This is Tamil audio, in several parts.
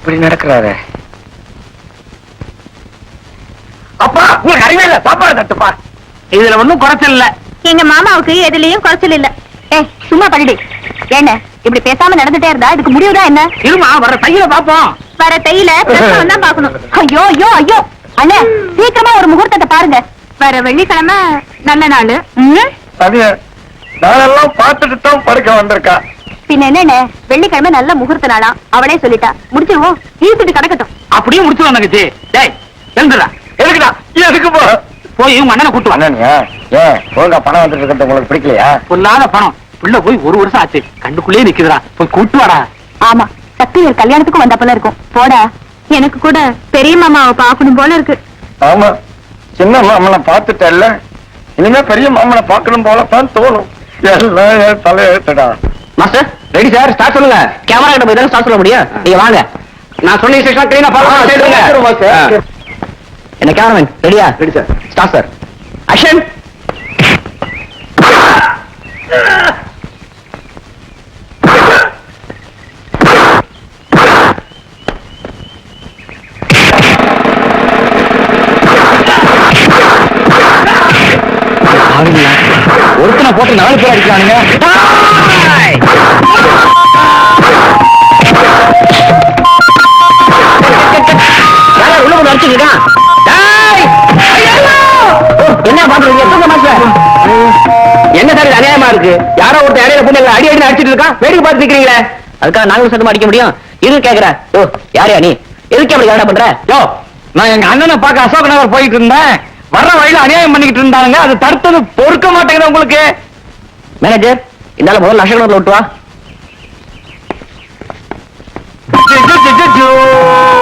இப்படி நடக்கிறாரு. அப்பா உங்களுக்கு அறிவே இல்ல சாப்பாடு தட்டுப்பா. இதுல ஒண்ணும் குறைச்சல் இல்ல. எங்க மாமாவுக்கு எதுலயும் குறைச்சல் இல்ல. ஏ சும்மா பண்ணிடு. என்ன இப்படி பேசாம நடந்துட்டே இருந்தா இதுக்கு முடிவுதான் என்ன? இருமா வர தையில பாப்போம். வர தையில பிரசவம் தான் பாக்கணும் ஐயோ ஐயோ ஐயோ. அண்ணே சீக்கிரமா ஒரு முகூர்த்தத்தை பாருங்க. வர வெள்ளிக்கிழமை நல்ல நாள். அது நானெல்லாம் பார்த்துட்டு தான் படுக்க வந்திருக்கா. பின்ன என்னண்ணே வெள்ளிக்கிழமை நல்ல முகூர்த்த நாளா? அவளே சொல்லிட்டா. முடிச்சிருவோம். ஈர்த்துட்டு கிடக்கட்டும். அப்படியே முடிச்சு தங்கச்சி. டேய் எழுந்துடா. எதுக்குடா எதுக்கு போ. போய் உங்க அண்ணனை கூட்டு வாங்க ஏன்? ஒழுங்கா பணம் வந்துட்டு இருக்கிறது உங்களுக்கு பிடிக்கலையா? பணம். உள்ள போய் ஒரு வருஷம் ஆச்சு. கண்டுக்குள்ளே நிக்குதுடா. போய் கூட்டு வாடா. ஆமா. சக்திவேல் கல்யாணத்துக்கும் வந்த போல இருக்கும். போடா. எனக்கு கூட பெரிய மாமாவை பாக்கணும் போல இருக்கு. ஆமா. சின்ன மாமனை பார்த்துட்டல்ல. இனிமே பெரிய மாமனை பார்க்கணும் போல தான் தோணும். எல்லாம் தலையெழுத்துடா மாஸ்டர்? ரெடி சார் ஸ்டார்ட் சொல்லுங்க. கேமரா கிட்ட போய் ஸ்டார்ட் சொல்ல முடியும்? நீங்க வாங்க. நான் சொன்ன இன்ஸ்ட்ரக்ஷன் கிளீனா சரி, மாஸ்டர். என்ன கேமராமேன் ரெடியா ready sir start sir action ஒருத்தனை போட்டு நாலு பேர் அடிக்கிறானுங்க. யாரோ என்ன பண்றீங்க எப்ப மாஸ்டர் என்ன சார் இது அநியாயமா இருக்கு? யாரோ ஒருத்தர் இடையில பொண்ணு அடி அடி அடிச்சிட்டு இருக்கான் வேடிக்கை பார்த்து நிக்கிறீங்களே அதுக்காக நாங்களும் சத்தமா அடிக்க முடியும் இது கேக்குறேன் ஓ யாரையா நீ எதுக்கு அப்படி என்ன பண்ற யோ நான் எங்க அண்ணனை பார்க்க அசோக் நகர் போயிட்டு இருந்தேன் வர்ற வழியில அநியாயம் பண்ணிக்கிட்டு இருந்தாங்க அது தடுத்தது பொறுக்க மாட்டேங்குது உங்களுக்கு மேனேஜர் இந்தால முதல்ல அசோக் விட்டு வா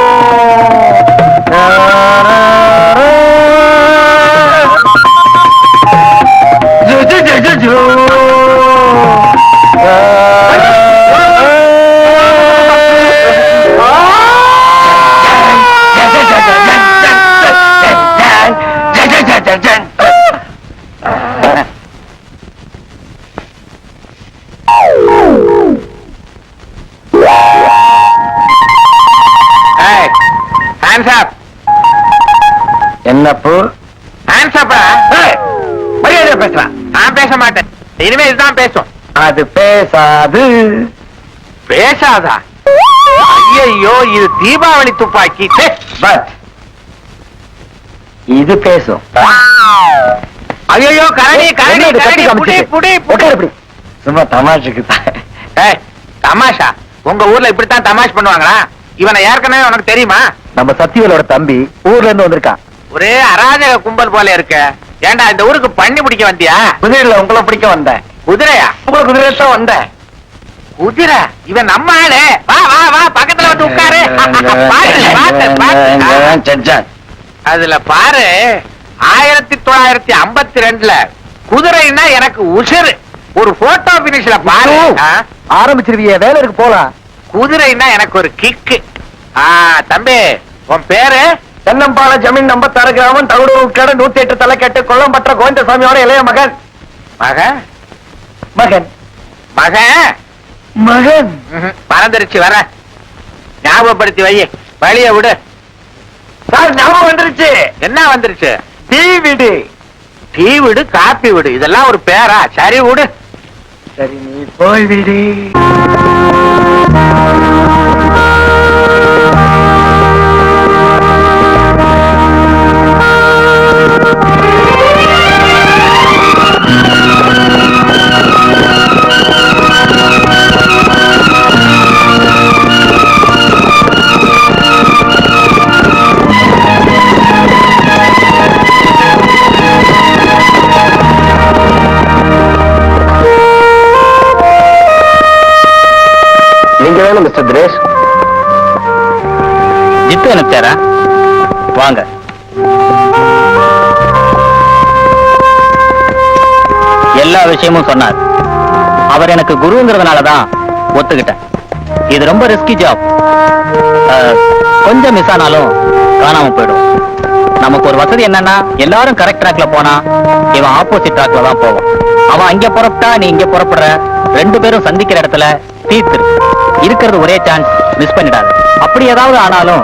ஹேண்ட்ஸ் அப் என்னப்பு? ஹேண்ட்ஸ் அப் மரியாதை பேசுறான் நான் பேச மாட்டேன். இனிமே இதுதான் பேசும். அது பேசாது. பேசாதா? ஐயோ இது தீபாவளி துப்பாக்கி. பட் இது பேசும். ஐயோ கரடி கரடி கரடி புடி? புடி புடி. சும்மா தமாஷுக்கு ஏய் தமாஷா? உங்க ஊர்ல இப்படித்தான் தமாஷ் பண்ணுவாங்களா? இவனை ஏற்கனவே உனக்கு தெரியுமா? நம்ம சத்தியவேலோட தம்பி ஊர்ல இருந்து வந்திருக்கான் ஒரே அராஜக கும்பல் போல இருக்க. ஏன்டா இந்த ஊருக்கு பண்ணி பிடிக்க வந்தியா? குதிரையில உங்களை பிடிக்க வந்தேன். குதிரையா? உங்களை குதிரையில தான் வந்தேன். குதிரை? இவன் நம்ம ஆளு. வா வா வா பக்கத்துல வந்து உட்காரு. அதுல பாரு ஆயிரத்தி தொள்ளாயிரத்தி ஐம்பத்தி ரெண்டுல குதிரைன்னா எனக்கு உசுறு. ஒரு போட்டோ பினிஷ்ல பாரு. ஆரம்பிச்சிருவிய வேலை இருக்கு போலாம். குதிரைன்னா எனக்கு ஒரு கிக்கு ஆ தம்பி. உன் பேரு? தென்னம்பால ஜமீன் நம்பத்தாறு கிராமம் தகுடு உட்கட நூத்தி எட்டு தலைக்கட்டு கொல்லம்பற்ற கோவிந்தசாமியோட இளைய மகன். மக? மகன். மகன் மகன். ம்ஹும், மறந்துருச்சு வர. ஞாபகப்படுத்தி வை. வழிய விடு. சார் ஞாபகம் வந்துருச்சு. என்ன வந்துருச்சு? டீ வீடு. டீ விடு காப்பி விடு. இதெல்லாம் ஒரு பேரா? சரி விடு. சரி நீ போய் விடு. நீங்க மிஸ்டர் தினேஷ். ஜித்து அனுப்பிச்சாரா வாங்க. எல்லா விஷயமும் சொன்னார். அவர் எனக்கு குருங்கிறதுனால தான் ஒத்துக்கிட்டேன். இது ரொம்ப ரிஸ்கி ஜாப் கொஞ்சம் மிஸ் ஆனாலும் காணாம போயிடும். நமக்கு ஒரு வசதி என்னன்னா எல்லாரும் கரெக்ட் ட்ராக்ல போனா இவன் ஆப்போசிட் ட்ராக்ல தான் போவான். அவன் அங்க புறப்பட்டா நீ இங்க புறப்படுற. ரெண்டு பேரும் சந்திக்கிற இடத்துல தீர்த்து இருக்கிறது ஒரே சான்ஸ் மிஸ் பண்ணிடாது. அப்படி ஏதாவது ஆனாலும்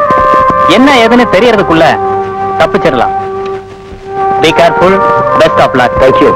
என்ன ஏதுன்னு தெரியறதுக்குள்ள தப்பிச்சிடலாம். Be careful best of luck thank you